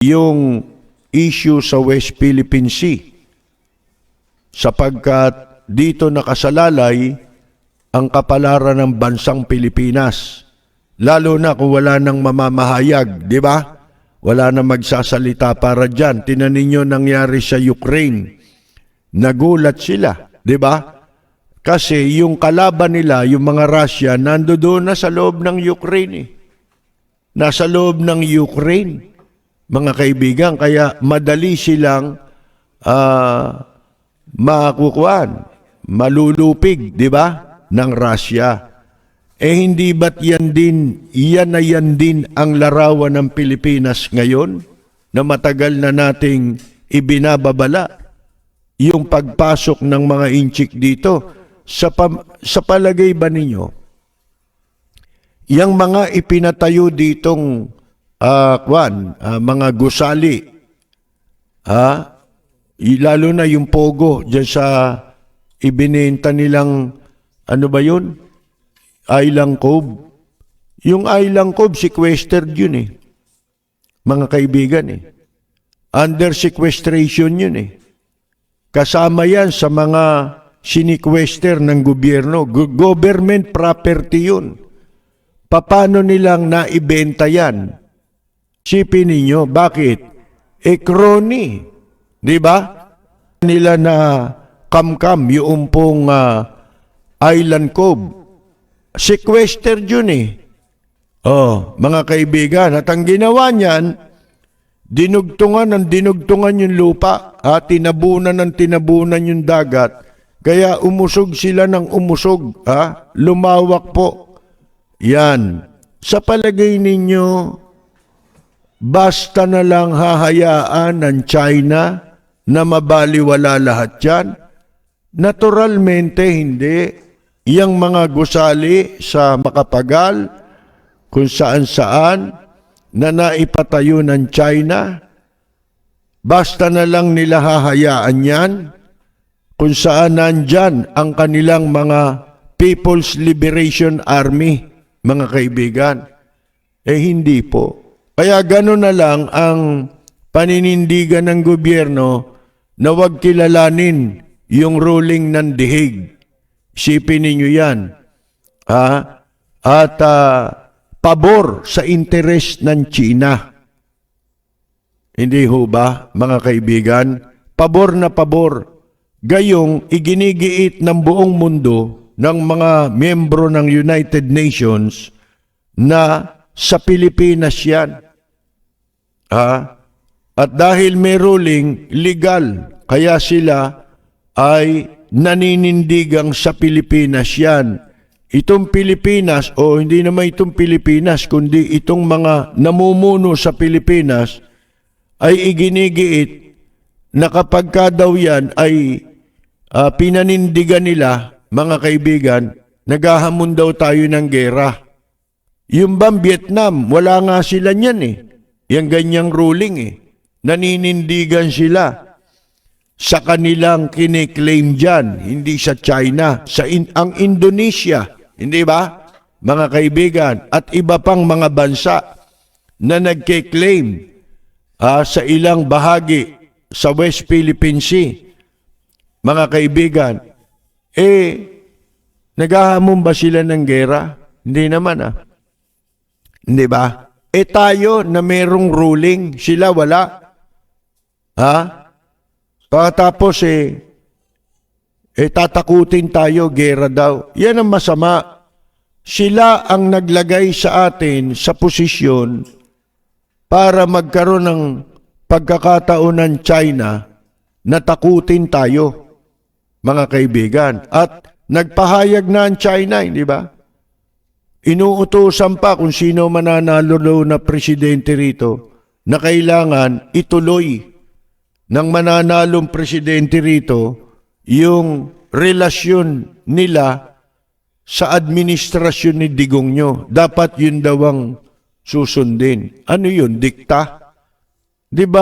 yung issue sa West Philippine Sea sapagkat dito nakasalalay ang kapalaran ng bansang Pilipinas. Lalo na kung wala nang mamamahayag, di ba? Wala na magsasalita para dyan. Tinan ninyo nangyari sa Ukraine. Nagulat sila, di ba? Kasi yung kalaban nila, yung mga Russia, nandoon na sa loob ng Ukraine. Eh. Nasa loob ng Ukraine, mga kaibigan. Kaya madali silang ah, makukuhan, malulupig, di ba, ng Russia. Eh hindi ba't yan din, yan na yan din ang larawan ng Pilipinas ngayon na matagal na nating ibinababala yung pagpasok ng mga inchik dito. Sa, pam- sa palagay ba ninyo, yung mga ipinatayo ditong ah, kwan, ah, mga gusali, ha? I- lalo na yung pogo dyan sa ibinenta nilang, ano ba yun? Island Cove. Yung Island Cove, sequestered yun eh. Mga kaibigan eh. Under sequestration yun eh. Kasama yan sa mga siniquester ng gobyerno. Go- government property yun. Paano nilang naibenta yan? Sipin ninyo, bakit? E crony. Di ba? Nila na kamkam yung pong ah, Island Cove. Sequestered yun eh. Oh, mga kaibigan, at ang ginawa niyan, dinugtungan ng dinugtungan yung lupa, at tinabunan ng tinabunan yung dagat, kaya umusog sila ng umusog, ha? lumawak po. Yan. Sa palagay ninyo, basta na lang hahayaan ng China na mabaliwala lahat yan? Naturalmente, hindi. Yang mga gusali sa makapagal, kung saan-saan, na naipatayo ng China, basta na lang nila hahayaan yan, kung saan nandyan ang kanilang mga People's Liberation Army, mga kaibigan. Eh hindi po. Kaya gano'n na lang ang paninindigan ng gobyerno na wag kilalanin yung ruling ng dihig. Isipin ninyo yan. Ha? At ah, pabor sa interes ng China. Hindi ho ba, mga kaibigan? Pabor na pabor. Gayong iginigiit ng buong mundo ng mga miyembro ng United Nations na sa Pilipinas yan. Ha? At dahil may ruling, legal. Kaya sila ay naninindigang sa Pilipinas yan. Itong Pilipinas, o hindi naman itong Pilipinas, kundi itong mga namumuno sa Pilipinas, ay iginigiit na kapag ka daw yan ay ah, pinanindigan nila, mga kaibigan, naghahamon daw tayo ng gera. Yung bang Vietnam, wala nga sila niyan eh. Yung ganyang ruling eh. Naninindigan sila sa kanilang kiniklaim dyan, hindi sa China, sa in- ang Indonesia, hindi ba? Mga kaibigan, at iba pang mga bansa na nagkiklaim ah, sa ilang bahagi sa West Philippine Sea. Mga kaibigan, eh, naghahamon ba sila ng gera? Hindi naman ah. Hindi ba? Eh tayo na merong ruling, sila wala. Ha? Pagkatapos eh, eh tatakutin tayo, gera daw. Yan ang masama. Sila ang naglagay sa atin sa posisyon para magkaroon ng pagkakataon ng China na takutin tayo, mga kaibigan. At nagpahayag na ang China, hindi ba? Inuutosan pa kung sino mananalo na presidente rito na kailangan ituloy ng mananalong presidente rito yung relasyon nila sa administrasyon ni Digongyo. Dapat yun daw ang susundin. Ano yun? Dikta? Di ba